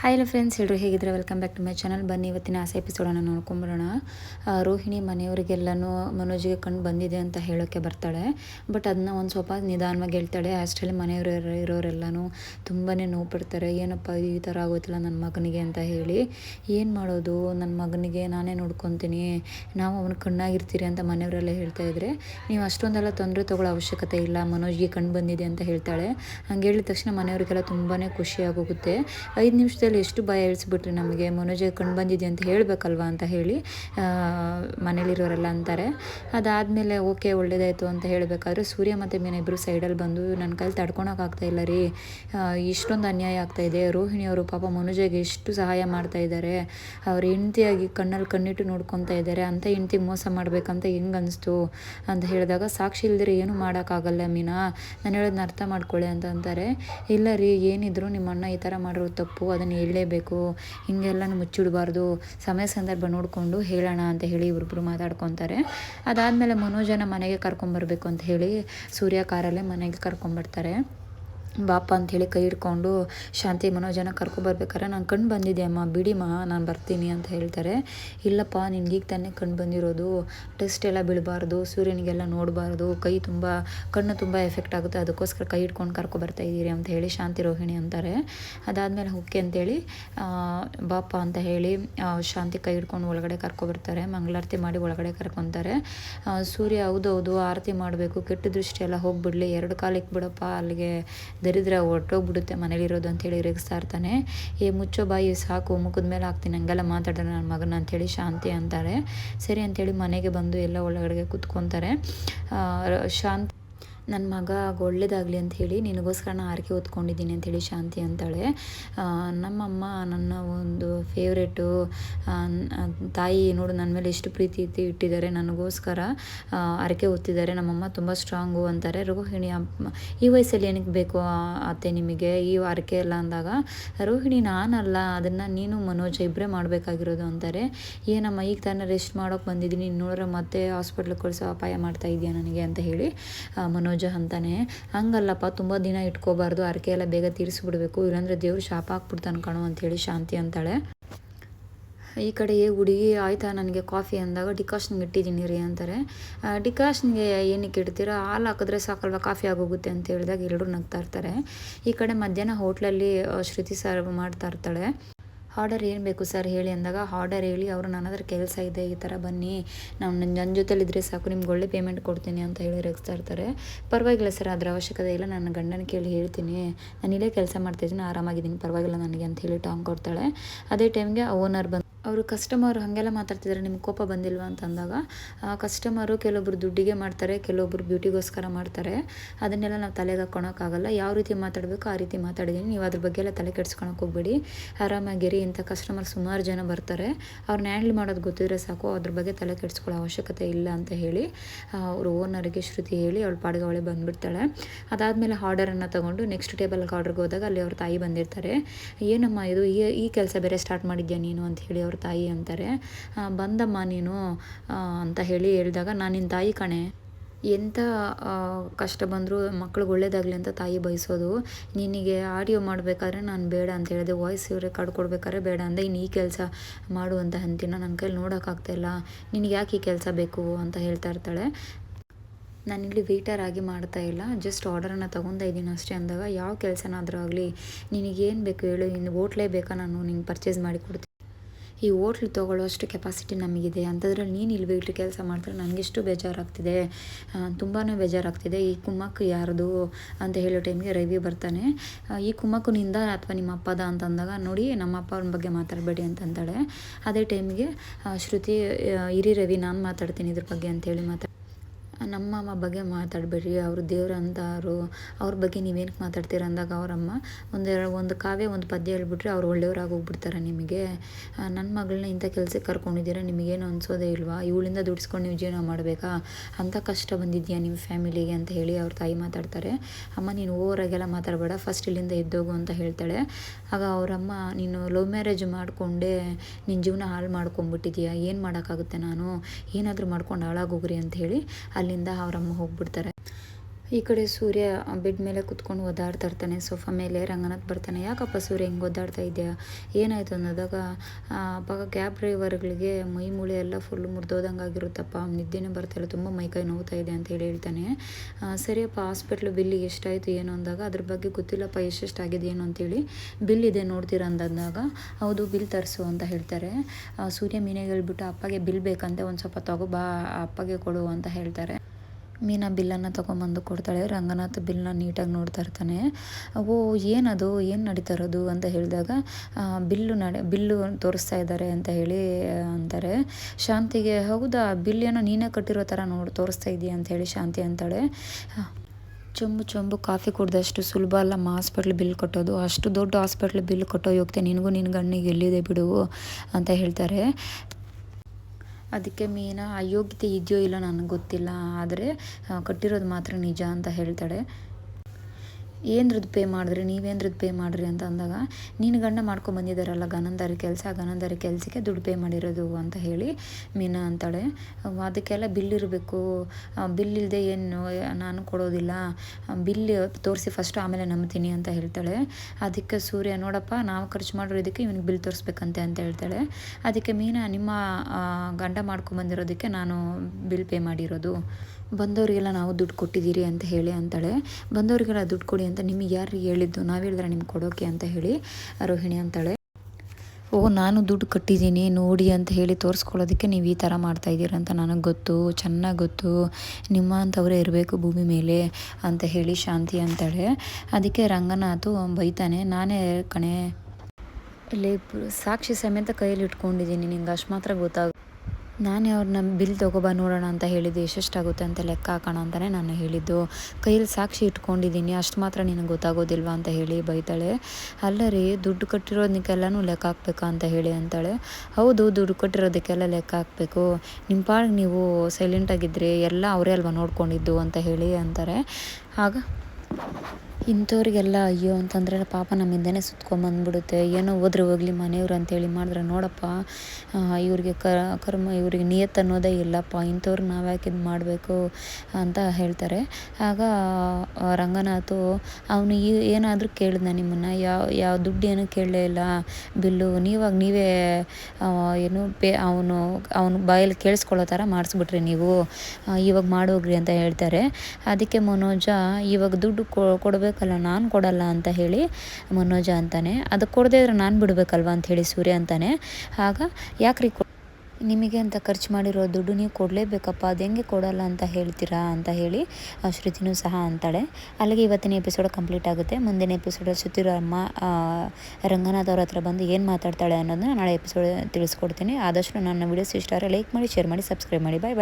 Hi ಎಲ್ಲ friends ಎಲ್ಲರೂ ಹೇಗಿದ್ರೆ welcome back to my channel ಬನ್ನಿ, ಇವತ್ತಿನ ಆಸೆ ಎಪಿಸೋಡನ್ನು ನೋಡ್ಕೊಂಬರೋಣ ರೋಹಿಣಿ ಮನೆಯವರಿಗೆಲ್ಲನೂ ಮನೋಜಿಗೆ ಕಂಡು ಬಂದಿದೆ ಅಂತ ಹೇಳೋಕ್ಕೆ ಬರ್ತಾಳೆ. ಬಟ್ ಅದನ್ನ ಒಂದು ಸ್ವಲ್ಪ ನಿಧಾನವಾಗಿ ಹೇಳ್ತಾಳೆ. ಅಷ್ಟರಲ್ಲಿ ಮನೆಯವರು ಇರೋರೆಲ್ಲನೂ ತುಂಬಾ ನೋವು ಪಡ್ತಾರೆ. ಏನಪ್ಪ ಈ ಥರ ಆಗೋಯ್ತಲ್ಲ ನನ್ನ ಮಗನಿಗೆ? ಅಂತ ಹೇಳಿ. ಏನು ಮಾಡೋದು? ನನ್ನ ಮಗನಿಗೆ ನಾನೇ ನೋಡ್ಕೊತೀನಿ. ನಾವು ಅವನು ಕಣ್ಣಾಗಿರ್ತೀರಿ ಅಂತ ಮನೆಯವರೆಲ್ಲ ಹೇಳ್ತಾ ಇದ್ರೆ, ನೀವು ಅಷ್ಟೊಂದೆಲ್ಲ ತೊಂದರೆ ತೊಗೊಳ್ಳೋ ಅವಶ್ಯಕತೆ ಇಲ್ಲ. ಮನೋಜ್ಗೆ ಕಂಡು ಬಂದಿದೆ ಅಂತ ಹೇಳ್ತಾಳೆ. ಹಂಗೆ ಹೇಳಿದ ತಕ್ಷಣ ಮನೆಯವರಿಗೆಲ್ಲ ತುಂಬಾ ಖುಷಿಯಾಗೋಗುತ್ತೆ ಐದು ನಿಮಿಷದಲ್ಲಿ ಎಷ್ಟು ಭಯ ಇಳಿಸ್ಬಿಟ್ರಿ ನಮಗೆ ಮನೋಜ್ ಕಂಡು ಬಂದಿದೆ ಅಂತ ಹೇಳಬೇಕಲ್ವಾ ಅಂತ ಹೇಳಿ ಮನೇಲಿರೋರೆಲ್ಲ ಅಂತಾರೆ. ಅದಾದಮೇಲೆ ಓಕೆ, ಒಳ್ಳೇದಾಯಿತು ಅಂತ ಹೇಳಬೇಕಾದ್ರೆ ಸೂರ್ಯ ಮತ್ತು ಮೀನ ಇಬ್ಬರು ಸೈಡಲ್ಲಿ ಬಂದು ನನ್ನ ಕೈಲಿ ತಡ್ಕೊಳೋಕ್ಕಾಗ್ತಾ ಇಲ್ಲ ರೀ. ಇಷ್ಟೊಂದು ಅನ್ಯಾಯ ಆಗ್ತಾ ಇದೆ. ರೋಹಿಣಿಯವರು ಪಾಪ ಮನೋಜಗೆ ಎಷ್ಟು ಸಹಾಯ ಮಾಡ್ತಾ ಇದ್ದಾರೆ. ಅವ್ರ ಹೆಂಡತಿಯಾಗಿ ಕಣ್ಣಲ್ಲಿ ಕಣ್ಣಿಟ್ಟು ನೋಡ್ಕೊತಾ ಇದ್ದಾರೆ. ಅಂತ ಹೆಂಡತಿ ಮೋಸ ಮಾಡಬೇಕಂತ ಹೆಂಗೆ ಅನಿಸ್ತು? ಅಂತ ಹೇಳಿದಾಗ, ಸಾಕ್ಷಿ ಇಲ್ಲದ್ರೆ ಏನು ಮಾಡೋಕ್ಕಾಗಲ್ಲ ಮೀನಾ. ನಾನು ಹೇಳೋದನ್ನ ಅರ್ಥ ಮಾಡ್ಕೊಳ್ಳಿ ಅಂತ ಅಂತಾರೆ. ಇಲ್ಲ ರೀ, ಏನಿದ್ರು ನಿಮ್ಮ ಅಣ್ಣ ಈ ಥರ ಮಾಡಿರೋ ತಪ್ಪು. ಅದನ್ನು ಹೇಳಲೇಬೇಕು ಹೀಗೆಲ್ಲ ಮುಚ್ಚಿಡಬಾರ್ದು, ಸಮಯ ಸಂದರ್ಭ ನೋಡಿಕೊಂಡು ಹೇಳೋಣ ಅಂತ ಹೇಳಿ ಇವ್ರಿಬ್ರು ಮಾತಾಡ್ಕೊತಾರೆ. ಅದಾದಮೇಲೆ ಮನೋಜನ ಮನೆಗೆ ಕರ್ಕೊಂಬರ್ಬೇಕು ಅಂತ ಹೇಳಿ ಸೂರ್ಯ ಕಾರಲ್ಲೇ ಮನೆಗೆ ಕರ್ಕೊಂಬರ್ತಾರೆ. ಬಾಪ ಅಂಥೇಳಿ ಕೈ ಹಿಡ್ಕೊಂಡು ಶಾಂತಿ ಮನೋಜನ ಕರ್ಕೊಬರ್ಬೇಕಾರೆ ನಾನು ಕಣ್ಣು ಬಂದಿದೆ ಅಮ್ಮ, ಬಿಡಿಮ್ಮ, ನಾನು ಬರ್ತೀನಿ ಅಂತ ಹೇಳ್ತಾರೆ. ಇಲ್ಲಪ್ಪ, ನಿನ್ಗೀಗ ತಾನೇ ಕಣ್ಣು ಬಂದಿರೋದು. ಟೆಸ್ಟ್ ಎಲ್ಲ ಬೀಳಬಾರ್ದು, ಸೂರ್ಯನಿಗೆಲ್ಲ ನೋಡಬಾರ್ದು, ಕೈ ತುಂಬ, ಕಣ್ಣು ತುಂಬ ಎಫೆಕ್ಟ್ ಆಗುತ್ತೆ. ಅದಕ್ಕೋಸ್ಕರ ಕೈ ಹಿಡ್ಕೊಂಡು ಕರ್ಕೊಬರ್ತಾ ಇದ್ದೀರಿ ಅಂತ ಹೇಳಿ ಶಾಂತಿ ರೋಹಿಣಿ ಅಂತಾರೆ. ಅದಾದಮೇಲೆ ಹುಕ್ಕೆ ಅಂತೇಳಿ ಬಾಪ ಅಂತ ಹೇಳಿ ಶಾಂತಿ ಕೈ ಹಿಡ್ಕೊಂಡು ಒಳಗಡೆ ಕರ್ಕೊಬರ್ತಾರೆ ಮಂಗಳಾರತಿ ಮಾಡಿ ಒಳಗಡೆ ಕರ್ಕೊತಾರೆ. ಸೂರ್ಯ ಹೌದೌದು, ಆರತಿ ಮಾಡಬೇಕು, ಕೆಟ್ಟ ದೃಷ್ಟಿ ಎಲ್ಲ ಹೋಗಿಬಿಡಲಿ, ಎರಡು ಕಾಲಿಗೆ ಬಿಡಪ್ಪ ಅಲ್ಲಿಗೆ ದರಿದ್ರ ಹೊರ್ಟೋಗ್ಬಿಡುತ್ತೆ ಮನೇಲಿರೋದು ಅಂತೇಳಿ ರೇಗಿಸ್ತಾ ಇರ್ತಾನೆ. ಏ ಮುಚ್ಚೋ ಬಾಯಿ, ಸಾಕು, ಮುಖದ ಮೇಲೆ ಹಾಕ್ತೀನಿ, ಹಂಗೆಲ್ಲ ಮಾತಾಡೋಣ ನನ್ನ ಮಗನ ಅಂತೇಳಿ ಶಾಂತಿ ಅಂತಾರೆ. ಸರಿ ಅಂತೇಳಿ ಮನೆಗೆ ಬಂದು ಎಲ್ಲ ಒಳಗಡೆಗೆ ಕೂತ್ಕೊತಾರೆ. ಶಾಂತ್ ನನ್ನ ಮಗ ಒಳ್ಳೇದಾಗಲಿ ಅಂತ ಹೇಳಿ ನಿನಗೋಸ್ಕರ ನಾನು ಆರಕೆ ಹೊತ್ಕೊಂಡಿದ್ದೀನಿ ಅಂತೇಳಿ ಶಾಂತಿ ಅಂತಾಳೆ. ನಮ್ಮಮ್ಮ ನನ್ನ ಒಂದು ಫೇವ್ರೇಟು ತಾಯಿ ನೋಡು ನನ್ನ ಮೇಲೆ ಎಷ್ಟು ಪ್ರೀತಿ ಇತ್ತು ಇಟ್ಟಿದ್ದಾರೆ ನನಗೋಸ್ಕರ ಆರಕೆ ಓದ್ತಿದ್ದಾರೆ ನಮ್ಮಮ್ಮ ತುಂಬ ಸ್ಟ್ರಾಂಗು ಅಂತಾರೆ. ರೋಹಿಣಿ ಈ ವಯಸ್ಸಲ್ಲಿ ಏನಕ್ಕೆ ಬೇಕು ಅತ್ತೆ ನಿಮಗೆ? ಈ ಹರಕೆ ಎಲ್ಲ ಅಂದಾಗ ರೋಹಿಣಿ ನಾನಲ್ಲ ಅದನ್ನು ನೀನು ಮನೋಜ ಇಬ್ಬರೇ ಮಾಡಬೇಕಾಗಿರೋದು ಅಂತಾರೆ. ಏನಮ್ಮ ಈಗ ತಾನೇ ರೆಸ್ಟ್ ಮಾಡೋಕೆ ಬಂದಿದ್ದೀನಿ ನೋಡ್ರೆ ಮತ್ತೆ ಹಾಸ್ಪಿಟ್ಲಿಗೆ ಕಳಿಸೋ ಅಪಾಯ ಮಾಡ್ತಾ ಇದೆಯಾ ನನಗೆ ಅಂತ ಹೇಳಿ ಆ, ಮನೋಜ ಅಂತಾನೆ. ಹಂಗಲ್ಲಪ್ಪ, ತುಂಬ ದಿನ ಇಟ್ಕೋಬಾರ್ದು, ಅರಕೆ ಎಲ್ಲ ಬೇಗ ತೀರಿಸ್ಬಿಡ್ಬೇಕು. ಇಲ್ಲಾಂದ್ರೆ ದೇವ್ರು ಶಾಪ ಹಾಕ್ಬಿಡ್ತಾನೆ ಕಣೋ ಅಂತೇಳಿ ಶಾಂತಿ ಅಂತಾಳೆ. ಈ ಕಡೆ ಹುಡುಗಿ, ಆಯ್ತಾ ನನಗೆ ಕಾಫಿ ಅಂದಾಗ ಡಿಕಾಷನ್ಗೆ ಇಟ್ಟಿದ್ದೀನಿ ರೀ ಅಂತಾರೆ. ಡಿಕಾಷನ್ಗೆ ಏನಕ್ಕೆ ಇಡ್ತೀರ? ಹಾಲು ಹಾಕಿದ್ರೆ ಸಾಕಲ್ವ? ಕಾಫಿ ಆಗೋಗುತ್ತೆ ಅಂತ ಹೇಳಿದಾಗ ಎಲ್ಲರೂ ನಗ್ತಾ ಇರ್ತಾರೆ. ಈ ಕಡೆ ಮಧ್ಯಾಹ್ನ ಹೋಟ್ಲಲ್ಲಿ ಶ್ರುತಿ ಸರ್ವ್ ಮಾಡ್ತಾ ಇರ್ತಾಳೆ. ಆರ್ಡರ್ ಏನು ಬೇಕು ಸರ್ ಹೇಳಿ ಅಂದಾಗ, ಆರ್ಡರ್ ಹೇಳಿ, ಅವರು ನನ್ನ ಕೆಲಸ ಇದೆ, ಈ ಥರ ಬನ್ನಿ. ನಾವು ನನ್ನ ಜೊತೆಲಿದ್ದರೆ ಸಾಕು, ನಿಮ್ಗೆ ಒಳ್ಳೆ ಪೇಮೆಂಟ್ ಕೊಡ್ತೀನಿ ಅಂತ ಹೇಳಿ ರೇಗಿಸ್ತಾ ಇರ್ತಾರೆ. ಪರವಾಗಿಲ್ಲ ಸರ್ ಅದರ ಅವಶ್ಯಕತೆ ಇಲ್ಲ, ನನ್ನ ಗಂಡನ ಕೇಳಿ ಹೇಳ್ತೀನಿ. ನಾನು ಇಲ್ಲೇ ಕೆಲಸ ಮಾಡ್ತಾಯಿದ್ದೀನಿ ಆರಾಮಾಗಿದ್ದೀನಿ, ಪರವಾಗಿಲ್ಲ ನನಗೆ ಅಂತ ಹೇಳಿ ಟಾಂಗ್ ಕೊಡ್ತಾಳೆ. ಅದೇ ಟೈಮ್ಗೆ ಓನರ್ ಬಂದು ಅವರು ಕಸ್ಟಮರ್ ಹಾಗೆಲ್ಲ ಮಾತಾಡ್ತಿದ್ದಾರೆ ನಿಮ್ಗೆ ಕೋಪ ಬಂದಿಲ್ವಾ? ಅಂತ ಅಂದಾಗ ಕಸ್ಟಮರು ಕೆಲವೊಬ್ರು ದುಡ್ಡಿಗೆ ಮಾಡ್ತಾರೆ, ಕೆಲವೊಬ್ರು ಬ್ಯೂಟಿಗೋಸ್ಕರ ಮಾಡ್ತಾರೆ. ಅದನ್ನೆಲ್ಲ ನಾವು ತಲೆಗೆ ಹಾಕ್ಕೊಳೋಕ್ಕಾಗಲ್ಲ ಯಾವ ರೀತಿ ಮಾತಾಡಬೇಕು ಆ ರೀತಿ ಮಾತಾಡಿದ್ದೀನಿ ನೀವು ಅದ್ರ ಬಗ್ಗೆ ಎಲ್ಲ ತಲೆ ಕೆಡ್ಸ್ಕೊಳಕ್ಕೆ ಹೋಗ್ಬೇಡಿ. ಆರಾಮಾಗಿರಿ. ಇಂಥ ಕಸ್ಟಮರ್ ಸುಮಾರು ಜನ ಬರ್ತಾರೆ. ಅವ್ರನ್ನ ಹ್ಯಾಂಡ್ಲ್ ಮಾಡೋದು ಗೊತ್ತಿದ್ರೆ ಸಾಕು. ಅದ್ರ ಬಗ್ಗೆ ತಲೆ ಕೆಡಿಸ್ಕೊಳ್ಳೋ ಅವಶ್ಯಕತೆ ಇಲ್ಲ ಅಂತ ಹೇಳಿ ಅವರು ಓನರಿಗೆ ಶ್ರುತಿ ಹೇಳಿ ಅವಳು ಪಾಡಿಗೆ ಅವಳೆ ಬಂದುಬಿಡ್ತಾಳೆ. ಅದಾದಮೇಲೆ ಆರ್ಡರನ್ನು ತೊಗೊಂಡು ನೆಕ್ಸ್ಟ್ ಟೇಬಲ್ಗೆ ಆರ್ಡರ್ಗೆ ಹೋದಾಗ ಅಲ್ಲಿ ಅವ್ರ ತಾಯಿ ಬಂದಿರ್ತಾರೆ. ಏನಮ್ಮ ಇದು? ಈ ಈ ಕೆಲಸ ಬೇರೆ ಸ್ಟಾರ್ಟ್ ಮಾಡಿದ್ಯಾ ನೀನು? ಅಂತ ಹೇಳಿ ಅವ್ರ ತಾಯಿ ಅಂತಾರೆ. ಬಂದಮ್ಮ ನೀನು ಅಂತ ಹೇಳಿ ಹೇಳಿದಾಗ, ನಾನು ನಿನ್ನ ತಾಯಿ ಕಣೆ. ಎಂಥ ಕಷ್ಟ ಬಂದರೂ ಮಕ್ಳಿಗೆ ಒಳ್ಳೇದಾಗಲಿ ಅಂತ ತಾಯಿ ಬಯಸೋದು. ನಿನಗೆ ಆಡಿಯೋ ಮಾಡಬೇಕಾದ್ರೆ ನಾನು ಬೇಡ ಅಂತ ಹೇಳಿದೆ. ವಾಯ್ಸ್ ರೆಕಾರ್ಡ್ ಕೊಡ್ಬೇಕಾದ್ರೆ ಬೇಡ ಅಂದೆ. ಇನ್ನು ಈ ಕೆಲಸ ಮಾಡು ಅಂತ ಅಂತೀನ? ನನ್ನ ಕೈಲಿ ನೋಡೋಕ್ಕಾಗ್ತಾಯಿಲ್ಲ ನಿನಗೆ ಯಾಕೆ ಈ ಕೆಲಸ ಬೇಕು? ಅಂತ ಹೇಳ್ತಾ ಇರ್ತಾಳೆ. ನಾನಿಲ್ಲಿ ವೇಟರ್ ಆಗಿ ಮಾಡ್ತಾ ಇಲ್ಲ. ಜಸ್ಟ್ ಆರ್ಡರನ್ನು ತೊಗೊಂಡ ಇದ್ದೀನಿ ಅಷ್ಟೇ ಅಂದಾಗ, ಯಾವ ಕೆಲಸನಾದರೂ ಆಗಲಿ, ನಿನಗೇನು ಬೇಕು ಹೇಳು. ಇನ್ನು ಓಟ್ಲೇ ಬೇಕಾ? ನಾನು ನಿಂಗೆ ಪರ್ಚೇಸ್ ಮಾಡಿ ಕೊಡ್ತೀನಿ. ಈ ಹೋಟ್ಲು ತೊಗೊಳ್ಳೋ ಅಷ್ಟು ಕೆಪಾಸಿಟಿ ನಮಗಿದೆ. ಅಂಥದ್ರಲ್ಲಿ ನೀನು ಇಲ್ಲಿ ವೇಟ್ರ್ ಕೆಲಸ ಮಾಡಿದ್ರೆ ನನಗೆಷ್ಟು ಬೇಜಾರಾಗ್ತಿದೆ. ತುಂಬಾ ಬೇಜಾರಾಗ್ತಿದೆ. ಈ ಕುಮ್ಮಕ್ಕು ಯಾರ್ದು ಅಂತ ಹೇಳೋ ಟೈಮ್ಗೆ ರವಿ ಬರ್ತಾನೆ. ಈ ಕುಮ್ಮಕ್ಕು ನಿಂದ ಅಥವಾ ನಿಮ್ಮ ಅಪ್ಪದ ಅಂತ ಅಂದಾಗ ನೋಡಿ, ನಮ್ಮ ಅಪ್ಪ ಅವ್ರ ಬಗ್ಗೆ ಮಾತಾಡಬೇಡಿ ಅಂತ ಅಂತಾಳೆ ಅದೇ ಟೈಮ್ಗೆ ಶ್ರುತಿ ಇರಿ ರವಿ, ನಾನು ಮಾತಾಡ್ತೀನಿ ಇದ್ರ ಬಗ್ಗೆ ಅಂತೇಳಿ ಮಾತಾಡ ನಮ್ಮ ಅಮ್ಮ ಬಗ್ಗೆ ಮಾತಾಡಬೇಡ್ರಿ, ಅವರು ದೇವ್ರು ಅಂತಾರು, ಅವ್ರ ಬಗ್ಗೆ ನೀವೇನಕ್ಕೆ ಮಾತಾಡ್ತೀರ ಅಂದಾಗ ಅವರಮ್ಮ ಒಂದೆರಡು ಒಂದು ಕಾವ್ಯ, ಒಂದು ಪದ್ಯ ಹೇಳ್ಬಿಟ್ರೆ ಅವ್ರು ಒಳ್ಳೆಯವ್ರಾಗಿ ಹೋಗ್ಬಿಡ್ತಾರೆ ನಿಮಗೆ ನನ್ನ ಮಗಳನ್ನ ಇಂಥ ಕೆಲಸಕ್ಕೆ ಕರ್ಕೊಂಡಿದ್ದೀರಾ, ನಿಮಗೇನು ಅನ್ಸೋದೇ ಇಲ್ವಾ? ಇವಳಿಂದ ದುಡಿಸ್ಕೊಂಡು ನೀವು ಜೀವನ ಮಾಡಬೇಕಾ? ಅಂಥ ಕಷ್ಟ ಬಂದಿದ್ಯಾ ನಿಮ್ಮ ಫ್ಯಾಮಿಲಿಗೆ ಅಂತ ಹೇಳಿ ಅವ್ರ ತಾಯಿ ಮಾತಾಡ್ತಾರೆ. ಅಮ್ಮ, ನೀನು ಓವರಾಗೆಲ್ಲ ಮಾತಾಡಬೇಡ, ಫಸ್ಟ್ ಇಲ್ಲಿಂದ ಎದ್ದೋಗು ಅಂತ ಹೇಳ್ತಾಳೆ. ಆಗ ಅವರಮ್ಮ, ನೀನು ಲವ್ ಮ್ಯಾರೇಜ್ ಮಾಡಿಕೊಂಡೆ ನಿನ್ನ ಜೀವನ ಹಾಳು ಮಾಡ್ಕೊಂಬಿಟ್ಟಿದ್ಯಾ? ಏನು ಮಾಡೋಕ್ಕಾಗುತ್ತೆ ನಾನು? ಏನಾದರೂ ಮಾಡ್ಕೊಂಡು ಹಾಳಾಗೋಗ್ರಿ ಅಂತ ಹೇಳಿ ಅಲ್ಲಿಂದ ಅವರಮ್ಮ ಹೋಗ್ಬಿಡ್ತಾರೆ. ಈ ಕಡೆ ಸೂರ್ಯ ಬೆಡ್ ಮೇಲೆ ಕುತ್ಕೊಂಡು ಒದ್ದಾಡ್ತಾ ಇರ್ತಾನೆ, ಸೋಫಾ ಮೇಲೆ ರಂಗನಾಥ್ ಬರ್ತಾನೆ. ಯಾಕಪ್ಪ ಸೂರ್ಯ ಹಿಂಗೆ ಒದ್ದಾಡ್ತಾ ಇದೆಯಾ? ಏನಾಯ್ತು ಅನ್ನೋದಾಗ ಅವಾಗ ಕ್ಯಾಬ್ ಡ್ರೈವರ್ಗಳಿಗೆ ಮೈ ಮೂಳೆ ಎಲ್ಲ ಫುಲ್ ಮುರಿದೋದಂಗೆ ಆಗಿರುತ್ತಪ್ಪ. ನಿದ್ದೆನೇ ಬರ್ತಾಯಿಲ್ಲ ತುಂಬ ಮೈಕೈ ನೋವ್ತಾ ಇದೆ ಅಂತ ಹೇಳಿ ಹೇಳ್ತಾನೆ. ಸರಿಯಪ್ಪ, ಹಾಸ್ಪಿಟ್ಲು ಬಿಲ್ ಎಷ್ಟಾಯಿತು ಏನು ಅಂದಾಗ, ಅದ್ರ ಬಗ್ಗೆ ಗೊತ್ತಿಲ್ಲಪ್ಪ ಎಷ್ಟೆಷ್ಟಾಗಿದೆ ಏನು ಅಂತೇಳಿ ಬಿಲ್ ಇದೆ ನೋಡ್ತೀರ ಅಂದಾಗ, ಹೌದು, ಬಿಲ್ ತರಿಸು ಅಂತ ಹೇಳ್ತಾರೆ. ಸೂರ್ಯ ಮೀನಿಗೆ ಹೇಳ್ಬಿಟ್ಟು ಅಪ್ಪಗೆ ಬಿಲ್ ಬೇಕಂತೆ, ಒಂದು ಸ್ವಲ್ಪ ತಗೋಬಾ ಅಪ್ಪಗೆ ಕೊಡು ಅಂತ ಹೇಳ್ತಾರೆ. ಮೀನಾ ಬಿಲ್ಲನ್ನು ತೊಗೊಂಬಂದು ಕೊಡ್ತಾಳೆ. ರಂಗನಾಥ್ ಬಿಲ್ನ ನೀಟಾಗಿ ನೋಡ್ತಾ ಇರ್ತಾನೆ. ಓ ಏನದು, ಏನು ನಡೀತಾ ಇರೋದು ಅಂತ ಹೇಳಿದಾಗ ಬಿಲ್ಲು ನಡೆ, ಬಿಲ್ಲು ತೋರಿಸ್ತಾ ಇದ್ದಾರೆ ಅಂತ ಹೇಳಿ ಅಂತಾರೆ. ಶಾಂತಿಗೆ, ಹೌದಾ ಬಿಲ್ ನೀನೇ ಕಟ್ಟಿರೋ ಥರ ನೋಡಿ, ತೋರಿಸ್ತಾ ಇದೀಯ ಅಂತ ಹೇಳಿ ಶಾಂತಿ ಅಂತಾಳೆ. ಚೊಂಬು ಚೊಂಬು ಕಾಫಿ ಕುಡ್ದಷ್ಟು ಸುಲಭ ಅಲ್ಲ ಹಾಸ್ಪಿಟ್ಲ್ ಬಿಲ್ ಕಟ್ಟೋದು. ಅಷ್ಟು ದೊಡ್ಡ ಹಾಸ್ಪಿಟ್ಲ್ ಬಿಲ್ ಕಟ್ಟೋ ನಿನಗೂ ನಿನ್ನ ಗಣ್ಣಿಗೆ ಎಲ್ಲಿದೆ ಬಿಡು ಅಂತ ಹೇಳ್ತಾರೆ. ಅದಕ್ಕೆ ಮೀನಾ ಅಯೋಗ್ಯತೆ ಇದೆಯೋ ಇಲ್ಲ ನನಗೆ ಗೊತ್ತಿಲ್ಲ. ಆದರೆ ಕಟ್ಟಿರೋದು ಮಾತ್ರ ನಿಜ ಅಂತ ಹೇಳ್ತಾಳೆ. ಏನ್ರದ್ದು ಪೇ ಮಾಡಿದ್ರಿ? ನೀವೇನ್ರದ್ದು ಪೇ ಮಾಡಿರಿ ಅಂತ ಅಂದಾಗ, ನೀನು ಗಂಡ ಮಾಡ್ಕೊಂಡು ಬಂದಿದ್ದಾರಲ್ಲ ಗನಂದಾರಿ ಕೆಲಸ ಗನಂದಾರಿ ಕೆಲಸಕ್ಕೆ ದುಡ್ಡು ಪೇ ಮಾಡಿರೋದು ಅಂತ ಹೇಳಿ ಮೀನಾ ಅಂತಾಳೆ. ಅದಕ್ಕೆಲ್ಲ ಬಿಲ್ ಇರಬೇಕು. ಬಿಲ್ ಇಲ್ಲದೆ ಏನು, ನಾನು ಕೊಡೋದಿಲ್ಲ. ಬಿಲ್ ತೋರಿಸಿ ಫಸ್ಟ್ ಆಮೇಲೆ ನಂಬ್ತೀನಿ ಅಂತ ಹೇಳ್ತಾಳೆ. ಅದಕ್ಕೆ ಸೂರ್ಯ, ನೋಡಪ್ಪ, ನಾವು ಖರ್ಚು ಮಾಡಿರೋದಕ್ಕೆ ಇವನಿಗೆ ಬಿಲ್ ತೋರಿಸ್ಬೇಕಂತೆ ಅಂತ ಹೇಳ್ತಾಳೆ. ಅದಕ್ಕೆ ಮೀನಾ, ನಿಮ್ಮ ಗಂಡ ಮಾಡ್ಕೊಂಬಂದಿರೋದಕ್ಕೆ ನಾನು ಬಿಲ್ ಪೇ ಮಾಡಿರೋದು. ಬಂದವರಿಗೆಲ್ಲ ನಾವು ದುಡ್ಡು ಕೊಟ್ಟಿದ್ದೀರಿ ಅಂತ ಹೇಳಿ ಅಂತಾಳೆ. ಬಂದವರಿಗೆಲ್ಲ ದುಡ್ಡು ಕೊಡಿ ಅಂತ ನಿಮಗೆ ಯಾರು ಹೇಳಿದ್ದು? ನಾವು ಹೇಳಿದ್ರೆ ನಿಮ್ಗೆ ಕೊಡೋಕೆ ಅಂತ ಹೇಳಿ ರೋಹಿಣಿ ಅಂತಾಳೆ. ಓ, ನಾನು ದುಡ್ಡು ಕಟ್ಟಿದ್ದೀನಿ, ನೋಡಿ ಅಂತ ಹೇಳಿ ತೋರಿಸ್ಕೊಳ್ಳೋದಕ್ಕೆ ನೀವು ಈ ಥರ ಮಾಡ್ತಾಯಿದ್ದೀರ ಅಂತ ನನಗೆ ಗೊತ್ತು, ಚೆನ್ನಾಗಿ ಗೊತ್ತು. ನಿಮ್ಮ ಅಂಥವರೇ ಇರಬೇಕು ಭೂಮಿ ಮೇಲೆ ಅಂತ ಹೇಳಿ ಶಾಂತಿ ಅಂತಾಳೆ. ಅದಕ್ಕೆ ರಂಗನಾಥು ಬೈತಾನೆ, ನಾನೇ ಕಣೆ. ಇಲ್ಲಿ ಸಾಕ್ಷಿ ಸಮೇತ ಕೈಯಲ್ಲಿ ಇಟ್ಕೊಂಡಿದ್ದೀನಿ, ನಿಂಗೆ ಅಷ್ಟು ಮಾತ್ರ ಗೊತ್ತಾಗ ನಾನೇ ಅವ್ರನ್ನ ಬಿಲ್ ತೊಗೊಬ ನೋಡೋಣ ಅಂತ ಹೇಳಿದ್ದು ಎಷ್ಟೆಷ್ಟಾಗುತ್ತೆ ಅಂತ ಲೆಕ್ಕ ಹಾಕೋಣ ಅಂತಲೇ ನಾನು ಹೇಳಿದ್ದು. ಕೈಯಲ್ಲಿ ಸಾಕ್ಷಿ ಇಟ್ಕೊಂಡಿದ್ದೀನಿ, ಅಷ್ಟು ಮಾತ್ರ ನಿನಗೆ ಗೊತ್ತಾಗೋದಿಲ್ವಾ ಅಂತ ಹೇಳಿ ಬೈತಾಳೆ. ಅಲ್ಲ ರೀ, ದುಡ್ಡು ಕಟ್ಟಿರೋದಕ್ಕೆಲ್ಲನೂ ಲೆಕ್ಕ ಹಾಕ್ಬೇಕಾ ಅಂತ ಹೇಳಿ ಅಂತಾಳೆ. ಹೌದು, ದುಡ್ಡು ಕಟ್ಟಿರೋದಕ್ಕೆಲ್ಲ ಲೆಕ್ಕ ಹಾಕಬೇಕು. ನಿಮ್ಮ ಪಾಡಿಗೆ ನೀವು ಸೈಲೆಂಟಾಗಿದ್ದರೆ ಎಲ್ಲ ಅವರೇ ಅಲ್ವಾ ನೋಡ್ಕೊಂಡಿದ್ದು ಅಂತ ಹೇಳಿ ಅಂತಾರೆ. ಆಗ ಇಂಥವ್ರಿಗೆಲ್ಲ ಅಯ್ಯೋ ಅಂತಂದರೆ ಪಾಪ ನಮ್ಮಿಂದನೇ ಸುತ್ಕೊಂಬಂದ್ಬಿಡುತ್ತೆ ಏನೋ ಹೋದ್ರೆ ಹೋಗ್ಲಿ ಮನೆಯವ್ರು ಅಂತೇಳಿ ಮಾಡಿದ್ರೆ ನೋಡಪ್ಪ ಇವ್ರಿಗೆ ಕರ್ಮ, ಇವ್ರಿಗೆ ನಿಯತ್ತು ಅನ್ನೋದೇ ಇಲ್ಲಪ್ಪ, ಇಂಥವ್ರು ನಾವು ಯಾಕೆ ಇದು ಮಾಡಬೇಕು ಅಂತ ಹೇಳ್ತಾರೆ. ಆಗ ರಂಗನಾಥು ಅವನು ಈ, ಏನಾದರೂ ಕೇಳಿದ ನಿಮ್ಮನ್ನು ಯಾವ ಯಾವ ದುಡ್ಡು ಏನೂ ಕೇಳಲೇ ಇಲ್ಲ, ಬಿಲ್ಲು ನೀವಾಗ ನೀವೇ ಏನು ಪೇ, ಅವನು ಅವನು ಬಾಯಲ್ಲಿ ಕೇಳಿಸ್ಕೊಳ್ಳೋ ಥರ ಮಾಡಿಸ್ಬಿಟ್ರಿ ನೀವು ಇವಾಗ ಮಾಡೋಗ್ರಿ ಅಂತ ಹೇಳ್ತಾರೆ. ಅದಕ್ಕೆ ಮನೋಜ ಇವಾಗ ದುಡ್ಡು ಕೊಡಬೇಕಲ್ಲ ನಾನು ಕೊಡಲ್ಲ ಅಂತ ಹೇಳಿ ಮನೋಜ ಅಂತಾನೆ. ಅದು ಕೊಡದೇ ಇದ್ರೆ ನಾನು ಬಿಡಬೇಕಲ್ವ ಅಂತ ಹೇಳಿ ಸೂರ್ಯ ಅಂತಾನೆ. ಆಗ ಯಾಕ್ರಿ ನಿಮಗೆ ಅಂತ ಖರ್ಚು ಮಾಡಿರೋ ದುಡ್ಡು ನೀವು ಕೊಡಲೇಬೇಕಪ್ಪ, ಅದು ಹೆಂಗೆ ಕೊಡಲ್ಲ ಅಂತ ಹೇಳ್ತೀರಾ ಅಂತ ಹೇಳಿ ಶ್ರುತಿನೂ ಸಹ ಅಂತಾಳೆ. ಅಲ್ಲಿಗೆ ಇವತ್ತಿನ ಎಪಿಸೋಡ್ ಕಂಪ್ಲೀಟ್ ಆಗುತ್ತೆ. ಮುಂದಿನ ಎಪಿಸೋಡಲ್ಲಿ ಶ್ರುತಿರೋ ಅಮ್ಮ ರಂಗನಾಥ್ ಅವ್ರ ಹತ್ರ ಬಂದು ಏನು ಮಾತಾಡ್ತಾಳೆ ಅನ್ನೋದನ್ನ ನಾಳೆ ಎಪಿಸೋಡ್ ತಿಳಿಸ್ಕೊಡ್ತೀನಿ. ಆದಷ್ಟು ನನ್ನ ವೀಡಿಯೋಸ್ ಇಷ್ಟ ಲೈಕ್ ಮಾಡಿ ಶೇರ್ ಮಾಡಿ ಸಬ್ಸ್ಕ್ರೈಬ್ ಮಾಡಿ. ಬಾಯ್ ಬಾಯ್